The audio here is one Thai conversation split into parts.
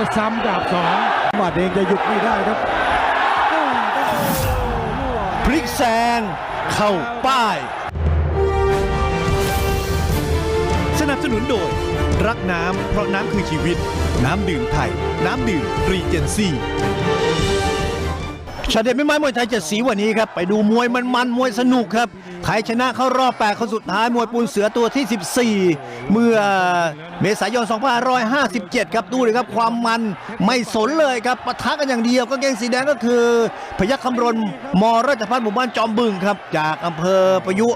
ก็ซ้ำดาบสองบาดเองจะหยุดไม่ได้ครับพลิกแซงเข้าป้าย สนับสนุนโดย รักน้ำเพราะน้ำคือชีวิต น้ำดื่มไทย น้ำดื่มรีเจนซี่ ชาเด็ดไม่ไม้มวยไทยเจ็ดสีวันนี้ครับ ไปดูมวยมันมันมวยสนุกครับ ใครชนะเข้ารอบ8คนสุดท้ายมวยปูนเสือตัวที่ 14 เมื่อเมษายน 2557 ครับดูเลยครับความมันไม่สนเลยครับปะทะกันอย่างเดียวก็เกงสีแดงก็คือ พยัคฆ์คำรณมราชพัฒน์หมู่บ้านจอมบึงครับ จากอำเภอประยุ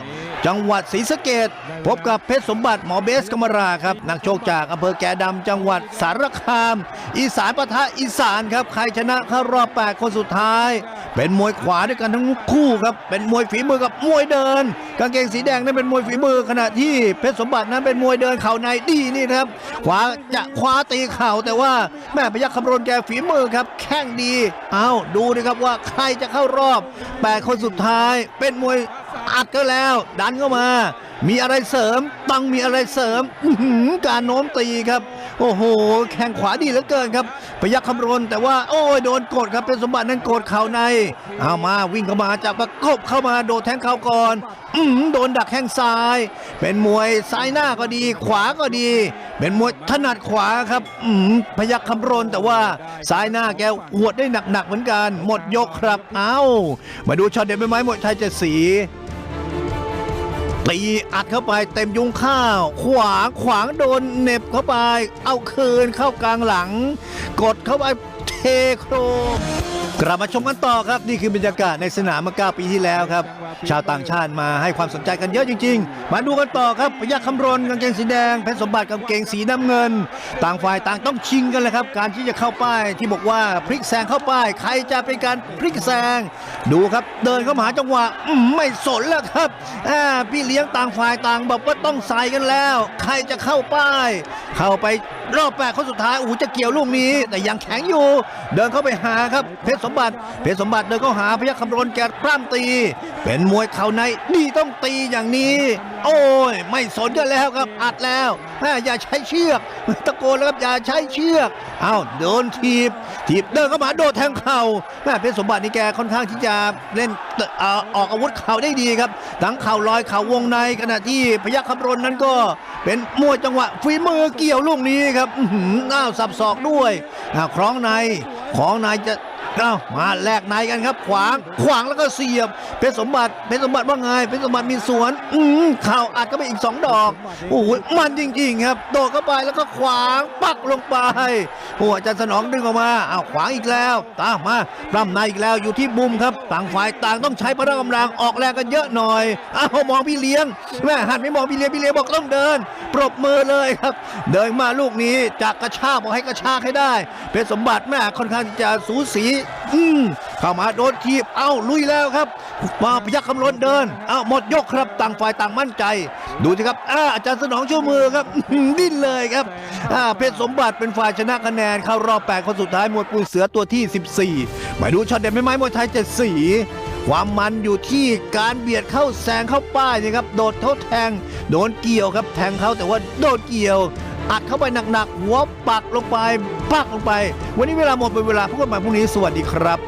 จังหวัดศรีสะเกดพบกับเพชรสมบัติหมอเบสกมราครับนักโชคจากอำเภอแก่ดำจังหวัดสารคาม อีสานปะทะอีสานครับใครชนะเข้ารอบ8คนสุดท้าย เป็นมวยขวาด้วยกันทั้งคู่ครับเป็นมวยฝีมือกับมวยเดิน กางเกงสีแดงนั้นเป็นมวยฝีมือขณะที่เพชรสมบัตินั้นเป็นมวยเดินเข่าในดีนี่ครับ ขวาจะคว้าตีเข่าแต่ว่าแม่พยัคฆ์คำรณแกฝีมือครับแข้งดี เอาดูนะครับว่าใครจะเข้ารอบ8คนสุดท้ายเป็นมวย อัดก็แล้ว ดันเข้ามา มีอะไรเสริมต้องมีอะไรเสริมการโน้มตีครับ โอ้โห แข้งขวาดีเหลือเกินครับพยัคฆ์คำรณแต่ว่าโอ้ยโดนกดครับเป็นสมบัตินั้นกดเข่าในเอามาวิ่งเข้ามาจากประกบเข้ามาโดดแทงเข่าก่อน อืโดนดักแข้งซ้าย เป็นมวยซ้ายหน้าก็ดี ขวาก็ดี เป็นมวยถนัดขวาครับ อืพยัคฆ์คำรณแต่ว่าซ้ายหน้าแกหวดได้หนักๆเหมือนกัน หมดยกครับ เอ้ามาดูช็อตเด็ดไปไหมหมดไทยเจ็ดสี ตีอัดเข้าไปเต็มยุงข้าว ขวางขวางโดนเหน็บเข้าไป เอาคืนเข้ากลางหลัง กดเข้าไปเทโครมกลับมาชมกันต่อครับ นี่คือบรรยากาศในสนามเมื่อ9ปีที่แล้วครับ ชาวต่างชาติมาให้ความสนใจกันเยอะจริง ๆ มาดูกันต่อครับพยัคฆ์คำรณกางเกงสีแดงเพชรสมบัติกางเกงสีน้ำเงิน ต่างฝ่ายต่างต้องชิงกันเลยครับ การที่จะเข้าป้ายที่บอกว่าพลิกแซงเข้าป้าย ใครจะเป็นการพลิกแซง ดูครับเดินเข้ามาหาจังหวะไม่สนแล้วครับพี่เลี้ยงต่างฝ่ายต่างบอกว่าต้องใส่กันแล้ว ใครจะเข้าป้าย เข้าไปรอบแปดคนสุดท้ายอูจะเกี่ยวลูกนี้ แต่ยังแข็งอยู่ เดินเข้าไปหาครับเพชรสมบัติเพชรสมบัติเดินเข้าหาพยัคฆ์คำรนแกปล้ำตี เป็นมวยเข่าในดีต้องตีอย่างนี้ โอ้ยไม่สนกันแล้วครับอัดแล้วแม่อย่าใช้เชือก ตะโกนแล้วครับอย่าใช้เชือกเอาโดนทีบทีบเดินเข้ามาโดดแทงเข่าแม่เพชรสมบัตินี่แกค่อนข้างที่จะเล่นอออกอาวุธเข่าได้ดีครับทั้งเข่าลอยเข่าวงในขณะที่พยัคฆ์คำรณนั้นก็เป็นมวยจังหวะฝีมือเกี่ยวลูกนี้ครับอื้อหืออ้าวสับศอกด้วยคล้องในของในจะ อ้าวมาแลกในกันครับ ขวางขวางแล้วก็เสียบเพชรสมบัติเพชรสมบัติว่าไงเพชรสมบัติมีสวน อืมเข่าอัดก็ไปอีกสองดอกโอ้โหมันจริง ๆ ครับ โดดเข้าไปแล้วก็ขวางปักลงไป โอ้อาจารย์สนองดึงออกมาเอาขวางอีกแล้วตามมาปล้ำในอีกแล้วอยู่ที่มุมครับ ต่างฝ่ายต่างต้องใช้พละกำลังออกแรงกันเยอะหน่อยอ้าวมองพี่เลี้ยงแม่หันไม่มองพี่เลี้ยงพี่เลี้ยงบอกต้องเดิน ปรบมือเลยครับ เดินมาลูกนี้จากกระชากบอกให้กระชากให้ได้เพชรสมบัติแม่ค่อนข้างที่จะสูสีอืมเข้ามาโดนทีบเอ้าลุยแล้วครับมาพยักคำล้นเดินเอ้าหมดยกครับต่างฝ่ายต่างมั่นใจ ดูสิครับอาอาจารย์สนองชูมือครับ ดิ้นเลยครับอ่าเพชรสมบัติเป็นฝ่ายชนะคะแนนเข้ารอบ8คนสุดท้ายมวยปูเสือตัวที่ 14มาดูช็อตเด็ดไม้ไม้มวยไทยเจ็ดสีความมันอยู่ที่การเบียดเข้าแซงเข้าป้ายนะครับ โดดเท้าแทง โดนเกี่ยวครับแทงเขาแต่ว่าโดนเกี่ยว อัดเข้าไปหนักๆหัวปักลงไปปักลงไป วันนี้เวลาหมดเป็นเวลาพบกันใหม่พรุ่งนี้สวัสดีครับ